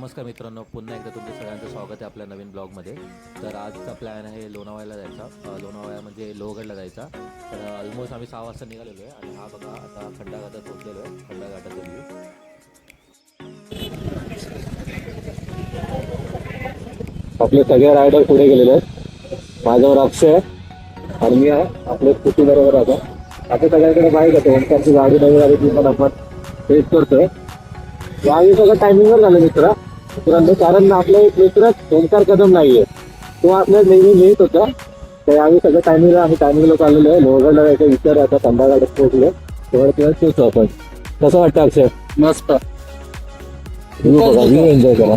नमस्कार मित्रांनो पुन्हा एकदा तुमचं सगळ्यांचं स्वागत आहे आपल्या नवीन ब्लॉगमध्ये. तर आजचा प्लॅन आहे लोणावळ्याला जायचा. लोणावळ्या म्हणजे लोहगडला जायचा. तर ऑलमोस्ट आम्ही सहा वाजता निघालेलो आहे आणि हा बघा आता खंडा घाटात पोहोचलेलो आहे खंडा घाटाचा व्ह्यू आपले सगळे रायडर पुढे गेलेले आहेत. माझ्यावर अक्षय आणि मी आहे आपले स्कूटी बरोबर आता. आता सगळ्यांकडे बाईक येतो ओमकारची गाडी नवीन आली ती पण आपण टेस्ट करतोय आम्ही सगळं टायमिंगवर झालं मित्र. मित्रांनो कारण आपला एक मित्र ओमकार कदम नाहीये. तो आपल्या नेहमी लिहित होता. तर यावेळी सगळं टायमिंगला आम्ही टायमिंगला चाललेलो आहे. लोहगडला जायचा विचार आहे आता संध्याकाळी पोहोचलो. तेवढं तेव्हा पोहोचू आपण. कसं वाटतं अक्षय? मस्त. एन्जॉय करा.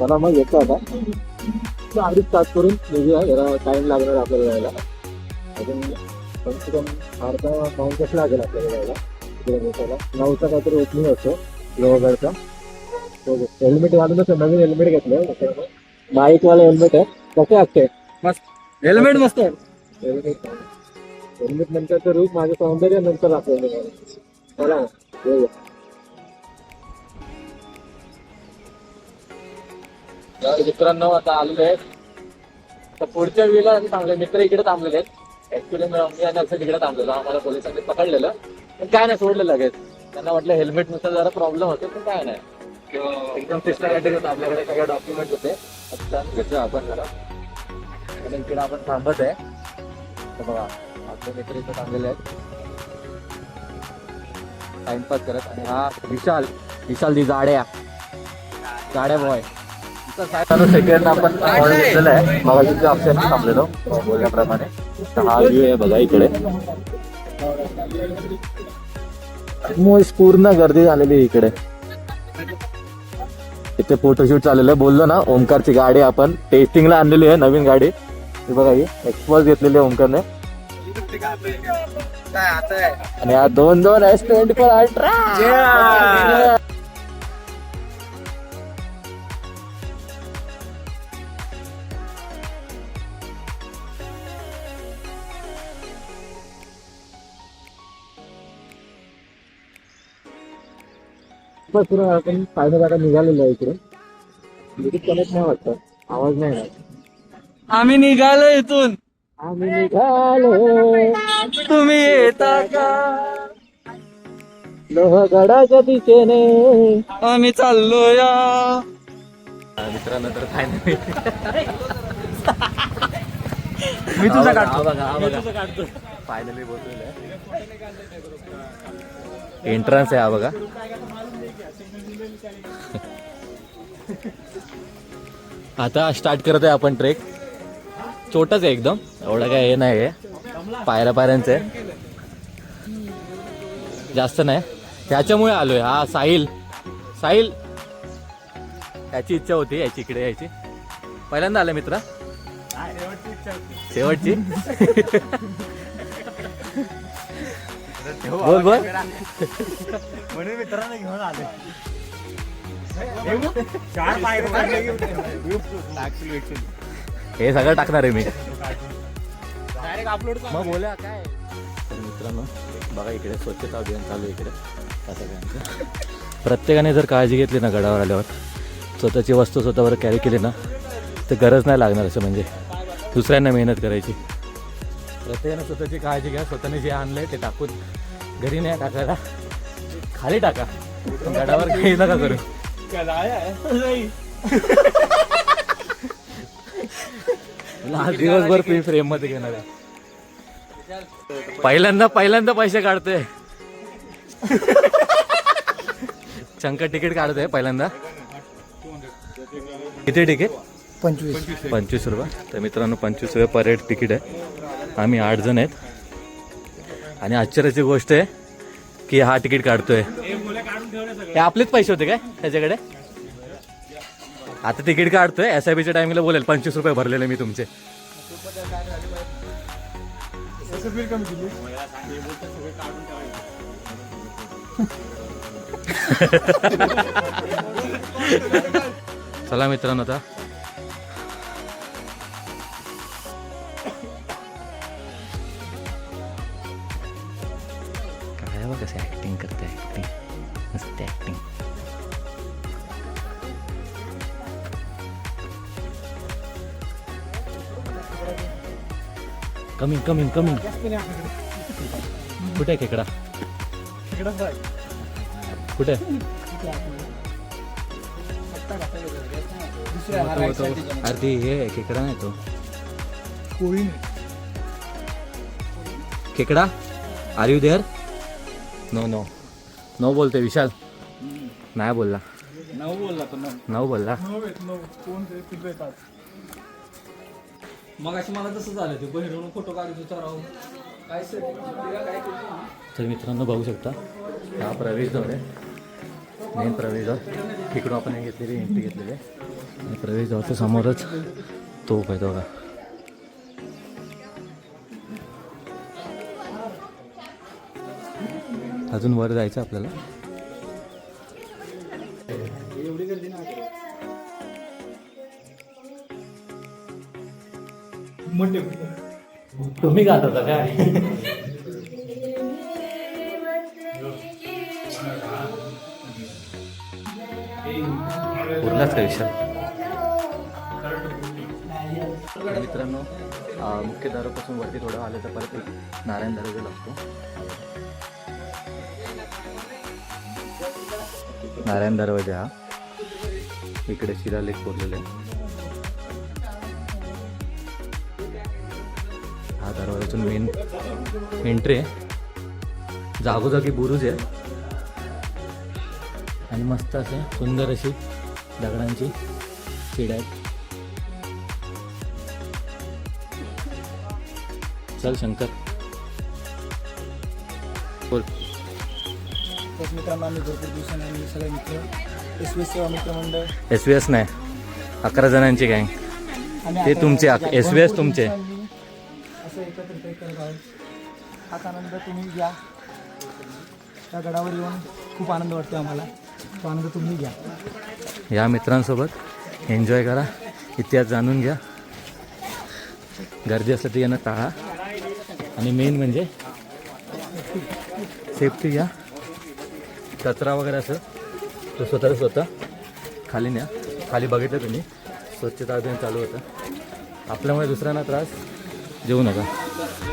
चला मग येतो आता. गाडी स्टार्ट करून निघूया जरा टाइम लागणार आपल्याला जायला अजून कम से कम अर्धा पाऊन तास लागेल आपल्याला जायला तिकडे पोहोचायला नऊचा काहीतरी ओपनिंग असतो लोहगडचा. हेल्मेट घालूनच नवीन हेल्मेट घेतलं बाईकवाला हेल्मेट आहे. कसं असते हेल्मेट मस्त. हेल्मेट हेल्मेट नंतर तर रूप माझं सौंदर्य नंतर आपल्याला चला मित्रांनो आता आलेलो आहे तर पुढच्या वेळेला आम्ही थांबले मित्र इकडे थांबलेले आहेत. ऍक्च्युली मी आणि असं तिकडे थांबलेलो. आम्हाला पोलिसांनी पकडलेलं. पण काय नाही सोडलं लगेच. त्यांना वाटलं हेल्मेटनुसार जरा प्रॉब्लेम होतो पण काय नाही. एकदम सिस्टमॅटिक होतं. आपल्याकडे सगळे डॉक्युमेंट होते. घेतो आपण जरा. आणि इकडे आपण थांबत आहे. तर बघा आपले मित्र इथे थांबलेले आहेत. टाइमपास करत. आणि हा विशाल विशाल दी जाड्या. जाड्या बॉय सेकंड आपण order घेतलेलं आहे मगाशी ऑप्शन थांबलेलो. बोलल्याप्रमाणे. तर हा व्ह्यू आहे बघा इकडे. मोस्ट पूर्ण गर्दी झालेली इकडे. इथे फोटोशूट चाललेलं आहे. बोललो ना ओमकारची गाडी आपण टेस्टिंगला आणलेली आहे नवीन गाडी. ही बघा ही एक्सपोज घेतलेली आहे ओमकारने आणि हा दोन दोन एस ट्वेंटी फोर अल्ट्रा बस पुढे आपण फायदा जागा निघालेलो आहे इकडे. ब्लूटूथ कनेक्ट नाही वाटतं. आवाज नाही येणार आम्ही निघालो इथून. आम्ही निघालो. तुम्ही येता का? लोहगडाच्या दिशेने. आम्ही चाललो या मित्रांनो तर काय नाही. मी तुझा काढतो. फायनली एंट्रन्स आहे हा बघा. आता स्टार्ट करत आहे आपण ट्रेक छोटाच आहे एकदम. एवढं काय हे नाही आहे पायऱ्या पायऱ्यांचं आहे. जास्त नाही. त्याच्यामुळे आलोय. हा साहिल. साहिल. त्याची इच्छा होती याची इकडे यायची. पहिल्यांदा आलं मित्रा. शेवटची. बोल बोल. म्हणून मित्रांना घेऊन आले हे सगळं टाकणार आहे मी. डायरेक्ट अपलोड मग बोला काय? तर मित्रांनो बघा इकडे स्वच्छता अभियान चालू आहे इकडे. सगळ्यांचं. प्रत्येकाने जर काळजी घेतली ना गडावर आल्यावर स्वतःची वस्तू स्वतःवर कॅरी केली ना तर गरज नाही लागणार असं म्हणजे. दुसऱ्यांना मेहनत करायची. प्रत्येकाने स्वतःची काळजी घ्या स्वतःने जे आणलंय ते टाकून घरी नाही टाकायला. खाली टाका. गडावर काही नका करू. आज दिवसभर फ्री फ्रेममध्ये घेणार आहे. पहिल्यांदा पहिल्यांदा पैसे काढतोय. शंकर तिकीट काढतोय पहिल्यांदा. किती तिकीट पंचवीस. पंचवीस रुपये. तर मित्रांनो पंचवीस रुपये पर हेड तिकीट आहे. आम्ही आठ जण आहेत. आणि आश्चर्याची गोष्ट आहे की हा तिकीट काढतोय. हे आपलेच पैसे होते काय त्याच्याकडे? आता तिकीट काढतोय एस आय बीच्या टायमिंगला बोलेल पंचवीस रुपये भरलेले मी तुमचे. चला मित्रांनो आता. Coming coming coming. कुठे खेकडा? कुठे? अरे ती हे आहे, खेकडा नाही तो. कोळी खेकडा? Are you there no no no बोलते विशाल. नाही बोलला. नऊ बोलला तो नऊ. बोलला? मग अशी मला तसं झालं ते बहिरून फोटो काढत होता राहून काय सर? काय तर मित्रांनो बघू शकता हा प्रवेशद्वार आहे मेन प्रवेशद्वार इकडून आपण घेतलेली एंट्री घेतलेली आहे. आणि प्रवेशद्वारच्या समोरच तो आहे तो बघा. अजून वर जायचं आपल्याला. मोठे. तुम्ही गात होता काय उरलाच का विशाल? मित्रांनो मुख्य दारापासून वरती थोडं आलं तर परत एक नारायण दरवाजा लागतो. नारायण दरवाजा हा इकडे शिलालेख कोरलेले. आहे दरवाजातून मेन एंट्री आहे. जागोजागी बुरुज आहे. आणि मस्त असं सुंदर अशी दगडांची सीड आहेत. चल शंकर. बोल. त्याच मित्रांनो आम्ही भरपूर दिवसांनी आम्ही सगळे मित्र. एस सेवा एस व्ही एस नाही अकरा जणांची गँग ते तुमचे, या- SVS भरपूर तुमचे. असं एकत्रित करत आहोत. हाच आनंद तुम्ही घ्या. त्या गडावर येऊन खूप आनंद वाटतो आम्हाला. तो आनंद तुम्ही घ्या. या मित्रांसोबत एन्जॉय करा. इतिहास जाणून घ्या. गर्दी असलं तर येणं टाळा. आणि मेन म्हणजे सेफ्टी घ्या. कचरा वगैरे असं तो स्वतः स्वतः खाली न्या. खाली बघितलं तुम्ही. स्वच्छता अभियान चालू होतं. आपल्यामुळे दुसऱ्यांना त्रास देऊ नका.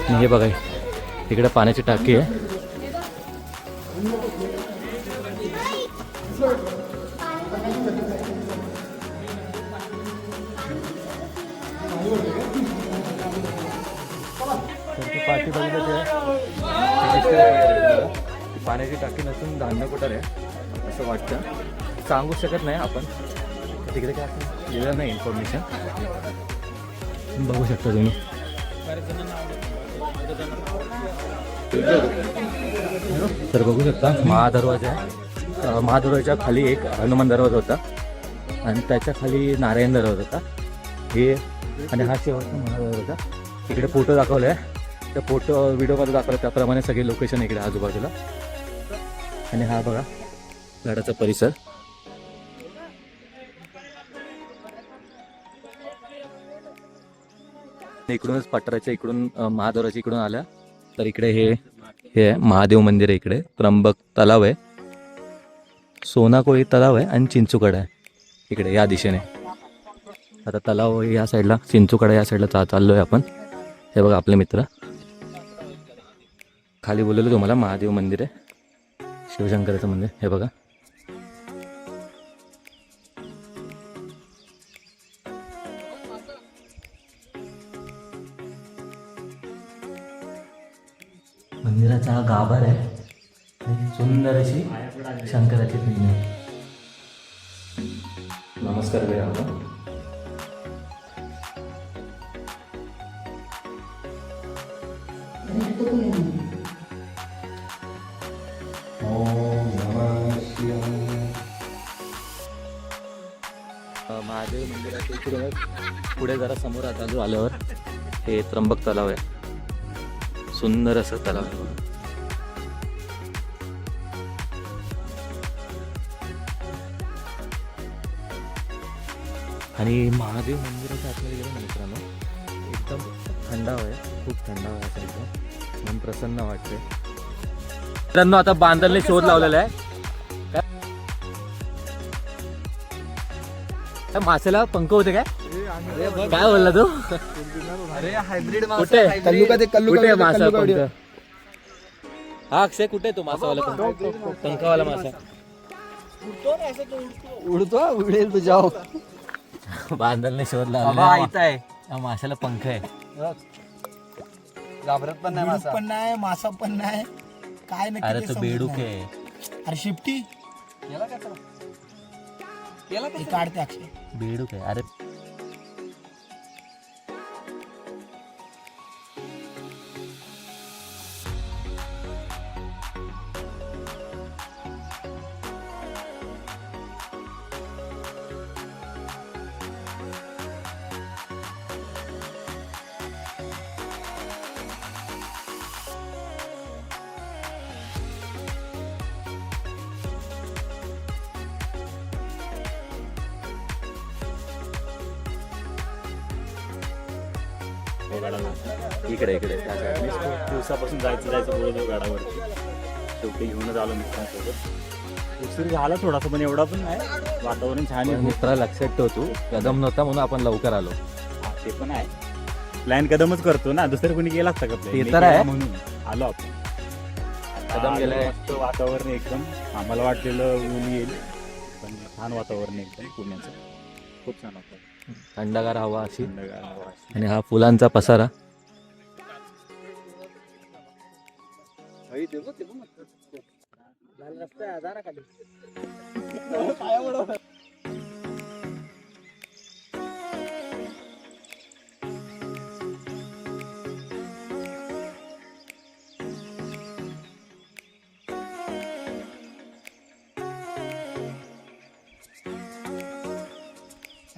आणि हे बघा तिकडे पाण्याची टाकी आहे. पाठी बघितलं पाण्याची टाकी नसून धान्य कुठार आहे असं वाटतं. सांगू शकत नाही आपण. तिकडे काय दिलं नाही इन्फॉर्मेशन बघू शकता तुम्ही. तर बघू शकता. महादरवाजा आहे. अं, महादरवाजाच्या खाली एक हनुमान दरवाजा होता. आणि त्याच्याखाली नारायण दरवाजा होता. हे आणि हा शेवटचा महादरवाजा इकडे फोटो दाखवले आहे. त्या फोटो व्हिडिओमध्ये दाखवला त्याप्रमाणे सगळे लोकेशन इकडे आजूबाजूला. आणि हा बघा गडाचा परिसर. इकडूनच पठाराच्या इकडून अं, महाद्वाराच्या इकडून आल्या. तर इकडे हे हे आहे महादेव मंदिर आहे इकडे. त्र्यंबक तलाव आहे. सोनाकोळी तलाव आहे आणि चिंचुकडा आहे. इकडे या दिशेने. आता तलाव या साईडला. चिंचुकडा या साईडला चा चाललो आहे आपण. हे बघा आपले मित्र. खाली बोललेलं तुम्हाला महादेव मंदिर आहे. शिवशंकराचं मंदिर. हे बघा. मंदिराचा हा गाभार आहे. सुंदर अशी शंकराची पिंड आहे. नमस्कार करूया आपण ओम नमः शिवाय. अ, महादेव मंदिराच्या पुढे जरा समोर आता जो आल्यावर हे त्र्यंबक तलाव आहे. सुंदर असं तलाव आहे बघा. आणि महादेव मंदिराच्या आतमध्ये गेलं ना मित्रांनो एकदम थंडावा आहे खूप थंडावा आहे असं एकदम. मन प्रसन्न वाटते मित्रांनो आता बांधलने शोध लावलेला आहे. मासेला पंख होते काय? काय बोलला तू? अरे हायब्रिड कुठे? कल्लू का ते कल्लू कुठे मासा कल्लू का पंख व्हिडिओ? हा अक्षय कुठे आहे तो मासावाला पंख पंखावाला मासा. उडतो उडेल तुझ्या बांधलने शोध बाबा लावला इथं आहे. या माशाला पंख आहे. घाबरत पण नाही मासा. पण नाही मासा पण नाही. काय नक्की अरे ते तो समजत बेडूक नाही. आहे. अरे शिफ्टी. केला का तो? केला हे काढते अक्षय. बेडूक आहे. अरे इकडे इकडे. त्या. खूप दिवसापासून जायचं जायचं बोलत होतो गाडावरती शेवटी घेऊनच आलो मित्रांसोबत. उशीर झाला थोडासा पण एवढा पण नाही. वातावरण छान आहे. मित्रा लक्षात ठेव तू. कदम नव्हता म्हणून आपण लवकर आलो. हा, ते पण आहे. प्लॅन कदमच करतो ना. दुसरं कोणी गेला असता का? ते तर आहे. म्हणून. आलो आपण. कदम गेलाय. वातावरण एकदम. आम्हाला वाटलेलं ऊन येईल. पण छान वातावरण एकदम पुण्याचं. खूप छान वाटतं थंडगार हवा अशी हवा अशी. आणि हा फुलांचा पसारा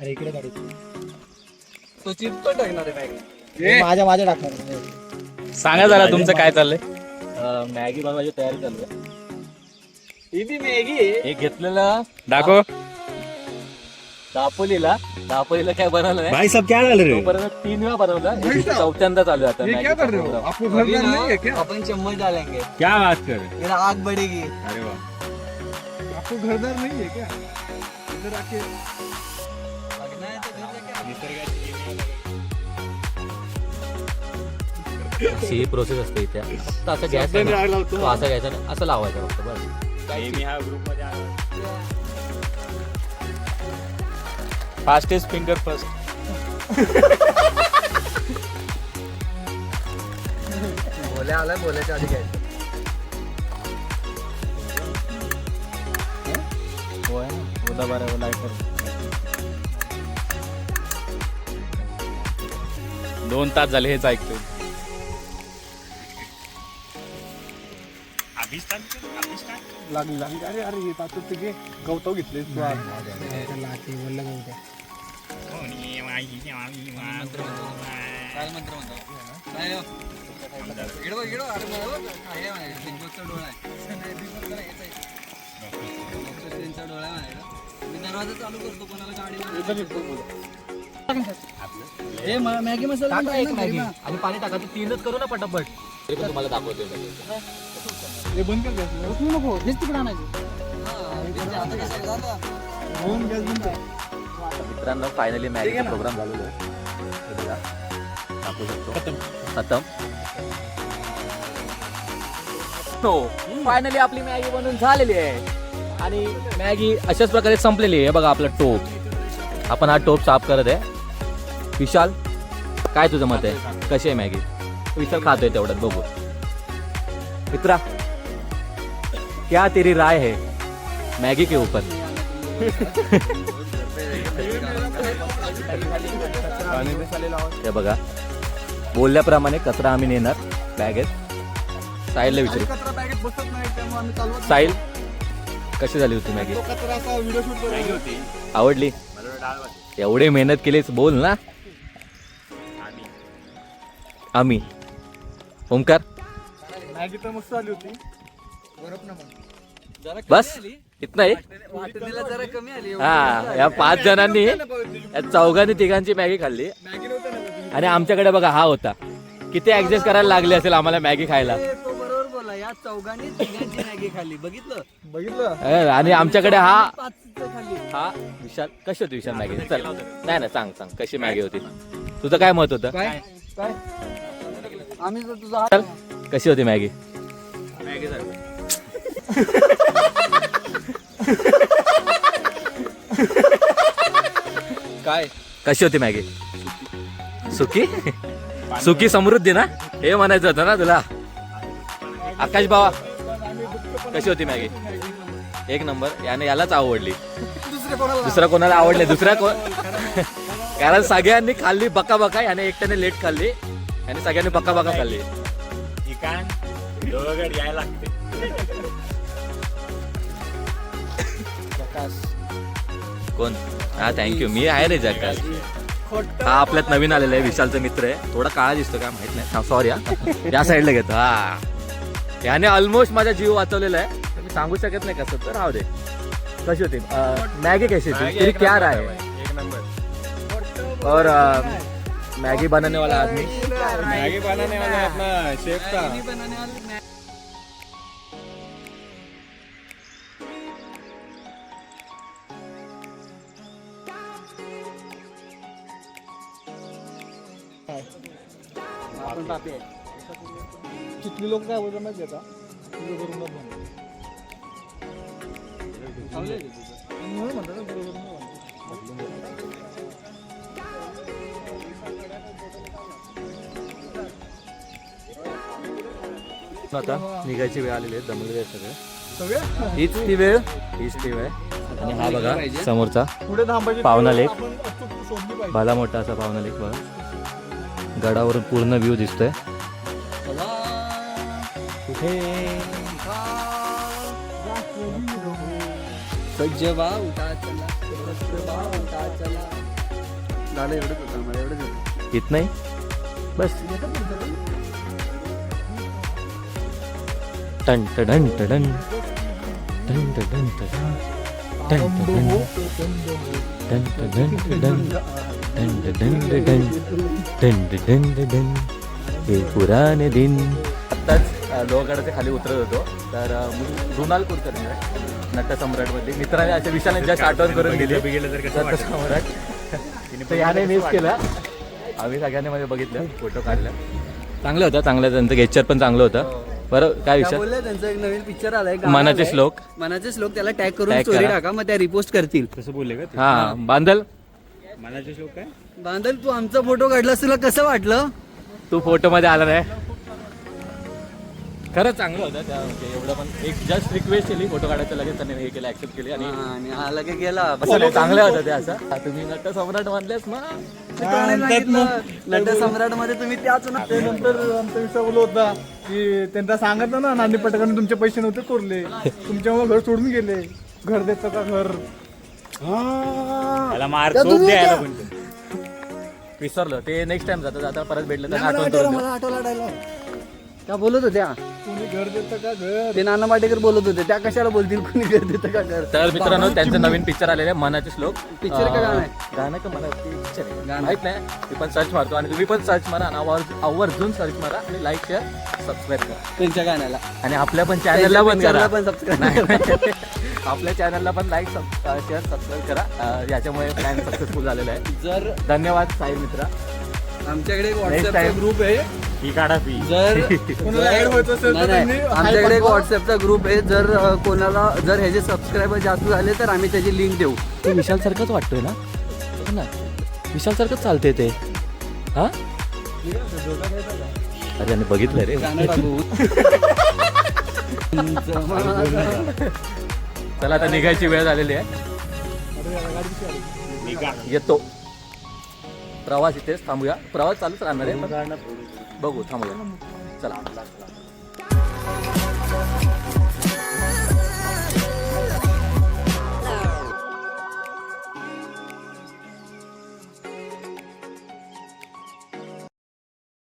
अरे इकडे काढू तो चिप पण टाकणार आहे बॅग माझ्या माझ्या टाकणार सांगा जरा तुमचं काय चाललंय? मॅगी बनवायची तयारी चालू आहे. ही मॅगी आहे. एक घेतलेला दाखव. दापोलीला. दापोलीला काय बनवलं नाही भाई सब क्या झालं रे तोपर्यंत तीन वेळा बनवलं. हे चौथ्यांदा चालू आहे आता. अभी ना अपन चम्मच डालेंगे. क्या बात कर फिर आग बढ़ेगी. अरे वा लगना है तो घर जाके अशी ही प्रोसेस असते इथे. फक्त असं गॅस तो असं घ्यायचा आणि असं लावायचं फक्त बस. मी ह्या ग्रुपमध्ये फास्टेस्ट फिंगर फर्स्ट बोल्या आलाय बोल्याच्या आधी घ्यायचं हो आहे ना ओदा बरं लायटर दोन तास झाले हेच ऐकतोय. लागली लागली. अरे अरे हे पाहतो ते घे गवताव घेतले लाटे वल्ल. मी दरवाजा चालू करतो कोणाला गाडी हे मॅगी मसाला टाका एक मॅगी. आणि पाणी टाका तू तीनच करू ना पटापट. तरी पण तुम्हाला दाखवते हे बंद कर गॅस उचलू नको हेच तिकडे आणायचं. मित्रांनो फायनली मॅगीचा प्रोग्राम झालेला आहे. दाखवू शकतो. खतम. हो फायनली आपली मॅगी बनवून झालेली आहे. आणि मॅगी अशाच प्रकारे संपलेली आहे. हे बघा आपला टोप. आपण हा टोप साफ करत आहे. विशाल काय तुझं मत आहे? कशी आहे मॅगी? विशाल खातोय तेवढ्यात बघू. मित्रा क्या तेरी राय है? मॅगी के ऊपर. हे बघा बोलल्याप्रमाणे कचरा आम्ही नेणार बॅगेत साहिलला विचारू. साहिल कशी झाली होती मॅगी? आवडली. एवढी मेहनत केलीस बोल ना. आम्ही. ओमकार? मॅगी तर मस्त आली होती. बस. इतना जरा कमी आली. हा या पाच जणांनी या चौघांनी तिघांची मॅगी खाल्ली. मॅगी नव्हतं ना कधी. आणि आमच्याकडे बघा हा होता. किती ऍडजस्ट करायला लागले असेल आम्हाला मॅगी खायला. तो बरोबर बोलला. आता या चौघांनी तिघांची मॅगी खाल्ली. बघितलं? बघितलं. ए, आणि आमच्याकडे हा पाच खाल्ली. हा विशाल कशी होती विशाल मॅगी? चल. नाही नाही. सांग सांग. कशी मॅगी होती? तुझं काय मत होतं? काय? काय? आम्ही जर तुझा चल. कशी होती मॅगी? काय? कशी होती मॅगी? सुकी? सुकी समृद्धी ना? हे म्हणायचं होतं ना तुला? आकाश बाबा कशी होती मॅगी? एक नंबर. याने यालाच आवडली. दुसऱ्या कोणाला आवडले? दुसऱ्या कोण कारण सगळ्यांनी खाल्ली बका बका याने एकट्याने लेट खाल्ली. याने सगळ्यांनी बका बका खाल्ली. ठिकाण दोघड यायला लागते. कोण? हा थँक्यू मी आहे रे जगात हा आपल्यात नवीन आलेला आहे विशालचा मित्र आहे. थोडा काळा दिसतो काय माहीत नाही. सॉरी हा. या साईडला घेतो. हा. याने ऑलमोस्ट माझा जीव वाचवलेला आहे. मी सांगू शकत नाही कसं तर राहू दे. कशी होती? मॅगी कशी होती? तेरी क्या राय है एक नंबर. और मैगी बनाने वाला आदमी. मैगी बनाने वाला अपना शेफ था कितली लोक काय बोलतात माहिती का? म्हणतात. आता निघायची वेळ आलेली आहे दमलेले आहे सगळे. सगळे? हीच ती वेळ हीच ती वेळ. आणि हा बघा समोरचा पुढे थांबायची पावना लेक. भला मोठा असा पाहुणा लेक बघा. गडावरून पूर्ण व्ह्यू दिसतोय. कुठे? सज्जवा उठा. चला झालं येत नाही? बस. टंट पुढचं पण. टन टडन टडन. टन टडन टंट टन टडन. टन टडन टडन. टन टडन टडन. टन टडन हे पुराने दिन. आताच अ, खाली उतरत होतो. तर अ, मु- मृणाल कुलकर्णी आहे, मित्राने अशा विषयाने जास्त आठवण करून दिली. गेलं तर सम्राट. तर याने मिस केला. आम्ही सगळ्यांनी मध्ये बघितलं फोटो काढला. चांगलं होतं चांगलं त्यांचं गेचर पण चांगलं होतं. बरं काय विषय? बोलले त्यांचं एक नवीन पिक्चर आलाय गाणं मनाचे आलंय. श्लोक. मनाचे श्लोक त्याला टॅग करून Tag स्टोरी करा. टाका मग त्या रिपोस्ट करतील. कसं बोलले का? हा बांधल? मनाचे शोक काय? बांधल तू आमचा फोटो काढलास तुला कसं वाटलं? तू फोटो मध्ये आला नाही. खरंच चांगलं होतं त्या म्हणजे एवढं पण. एक जस्ट रिक्वेस्ट केली फोटो काढायचं लगेच त्याने हे केलं ऍक्सेप्ट केली आणि हा, आणि हा लगे गेला. असं चांगलं होतं ते असं. हा, तुम्ही नट सम्राट म्हणलेस ना. नट सम्राटमध्ये तुम्ही त्याच ना ते नंतर आमचा विषय बोलत होता की त्यांना सांगितलं ना नांदी पटकाने तुमचे पैसे नव्हते कोरले. तुमच्यामुळे घर सोडून गेले. घर देतं का घर? त्याला मार चोप द्यायला पण ते. विसरलो. ते नेक्स्ट टाइम जातं जाता परत भेटलं तर आठवण करून आठवला डायलॉग त्या बोलत होत्या? तुम्ही घर देतं का घर? ते नाना पाटेकर बोलत होते. त्या कशाला बोलतील कोणी घर देतं का घर? तर मित्रांनो त्यांचं नवीन पिक्चर आलेलं आहे मनाचे श्लोक. Picture का गाणं आहे? गाणं का मला पिक्चर माहीत नाही. मी पण सर्च मारतो आणि तुम्ही पण सर्च मारा आणि आवर्ज- आवर्जून सर्च मारा आणि लाईक शेअर सबस्क्राईब करा. त्यांच्या गाण्याला. आणि आपल्या पण चॅनलला पण करा. पण नाही. आपल्या चॅनलला पण लाईक शेअर सबस्क्राईब करा. अं, याच्यामुळे प्लॅन सक्सेसफुल झालेला आहे. जर धन्यवाद साई मित्रा. आमच्याकडे एक व्हॉट्सअपचा time. ग्रुप आहे. ही काढा फी जर कोणाला ऍड व्हायचं असेल नाही, तर नाही. त्यांनी आमच्याकडे एक व्हॉट्सअपचा ग्रुप आहे. जर अ, कोणाला जर ह्याचे सबस्क्रायबर जास्त झाले तर आम्ही त्याची लिंक देऊ. ते विशाल सारखंच वाटतोय ना? हो ना. विशाल सारखंच चालते ते. हा? अरे आणि बघितलं रे. गाणं टाकू. चला आता निघायची वेळ झालेली आहे. येतो. प्रवास इथेच थांबूया. प्रवास चालूच राहणार आहे. बघू थांबूया. चला.